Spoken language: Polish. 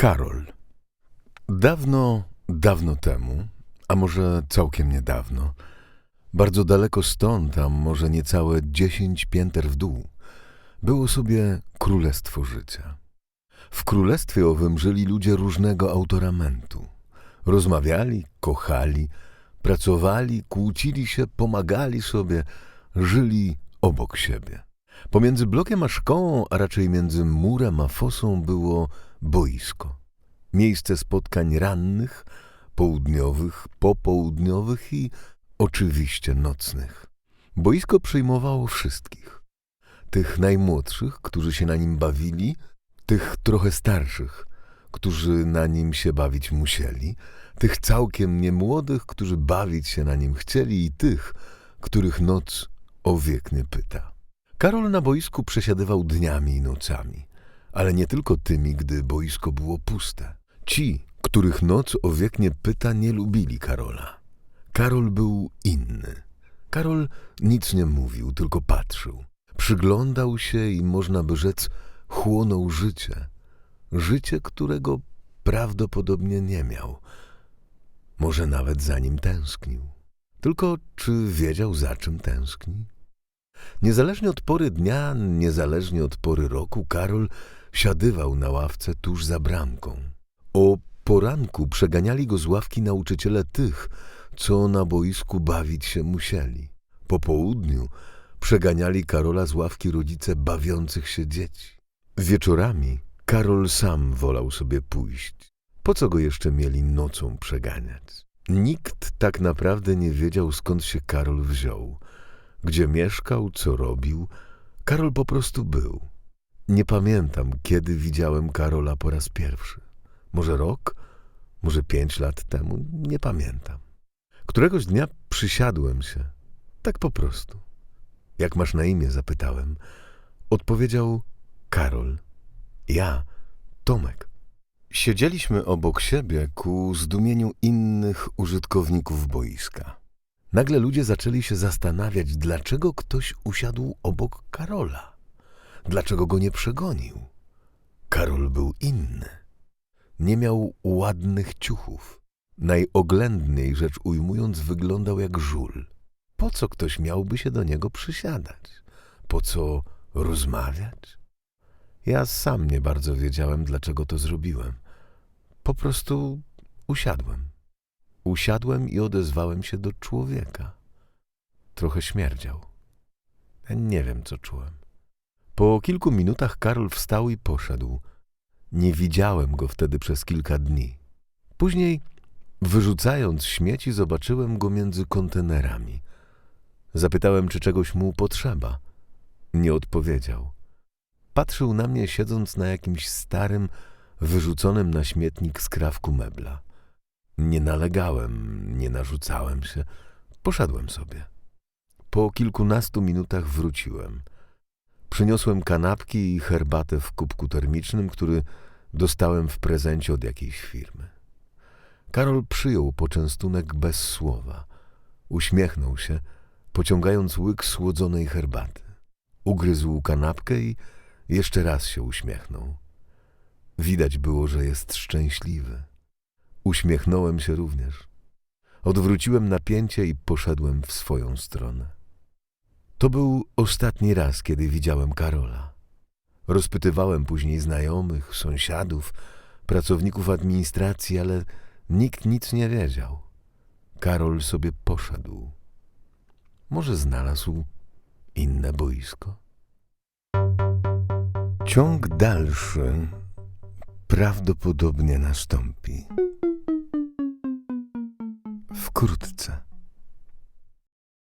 Karol. Dawno, dawno temu, a może całkiem niedawno, bardzo daleko stąd, a może niecałe dziesięć pięter w dół, było sobie królestwo życia. W królestwie owym żyli ludzie różnego autoramentu. Rozmawiali, kochali, pracowali, kłócili się, pomagali sobie, żyli obok siebie. Pomiędzy blokiem a szkołą, a raczej między murem a fosą było boisko. Miejsce spotkań rannych, południowych, popołudniowych i oczywiście nocnych. Boisko przyjmowało wszystkich. Tych najmłodszych, którzy się na nim bawili, tych trochę starszych, którzy na nim się bawić musieli, tych całkiem niemłodych, którzy bawić się na nim chcieli i tych, których noc o wiek nie pyta. Karol na boisku przesiadywał dniami i nocami, ale nie tylko tymi, gdy boisko było puste. Ci, których noc o wiek nie pyta, nie lubili Karola. Karol był inny. Karol nic nie mówił, tylko patrzył. Przyglądał się i można by rzec chłonął życie. Życie, którego prawdopodobnie nie miał. Może nawet za nim tęsknił. Tylko czy wiedział, za czym tęskni? Niezależnie od pory dnia, niezależnie od pory roku, Karol siadywał na ławce tuż za bramką. O poranku przeganiali go z ławki nauczyciele tych, co na boisku bawić się musieli. Po południu przeganiali Karola z ławki rodzice bawiących się dzieci. Wieczorami Karol sam wolał sobie pójść. Po co go jeszcze mieli nocą przeganiać? Nikt tak naprawdę nie wiedział, skąd się Karol wziął. Gdzie mieszkał, co robił. Karol po prostu był. Nie pamiętam, kiedy widziałem Karola po raz pierwszy. Może rok? Może pięć lat temu? Nie pamiętam. Któregoś dnia przysiadłem się. Tak po prostu. Jak masz na imię? zapytałem. Odpowiedział Karol. Ja, Tomek. Siedzieliśmy obok siebie ku zdumieniu innych użytkowników boiska. Nagle ludzie zaczęli się zastanawiać, dlaczego ktoś usiadł obok Karola. Dlaczego go nie przegonił? Karol był inny. Nie miał ładnych ciuchów. Najoględniej rzecz ujmując, wyglądał jak żul. Po co ktoś miałby się do niego przysiadać? Po co rozmawiać? Ja sam nie bardzo wiedziałem, dlaczego to zrobiłem. Po prostu usiadłem. Usiadłem i odezwałem się do człowieka. Trochę śmierdział. Ja nie wiem, co czułem. Po kilku minutach Karol wstał i poszedł. Nie widziałem go wtedy przez kilka dni. Później, wyrzucając śmieci, zobaczyłem go między kontenerami. Zapytałem, czy czegoś mu potrzeba. Nie odpowiedział. Patrzył na mnie, siedząc na jakimś starym, wyrzuconym na śmietnik skrawku mebla. Nie nalegałem, nie narzucałem się. Poszedłem sobie. Po kilkunastu minutach wróciłem. Przyniosłem kanapki i herbatę w kubku termicznym, który dostałem w prezencie od jakiejś firmy. Karol przyjął poczęstunek bez słowa. Uśmiechnął się, pociągając łyk słodzonej herbaty. Ugryzł kanapkę i jeszcze raz się uśmiechnął. Widać było, że jest szczęśliwy. Uśmiechnąłem się również. Odwróciłem napięcie i poszedłem w swoją stronę. To był ostatni raz, kiedy widziałem Karola. Rozpytywałem później znajomych, sąsiadów, pracowników administracji, ale nikt nic nie wiedział. Karol sobie poszedł. Może znalazł inne boisko? Ciąg dalszy prawdopodobnie nastąpi. Wkrótce.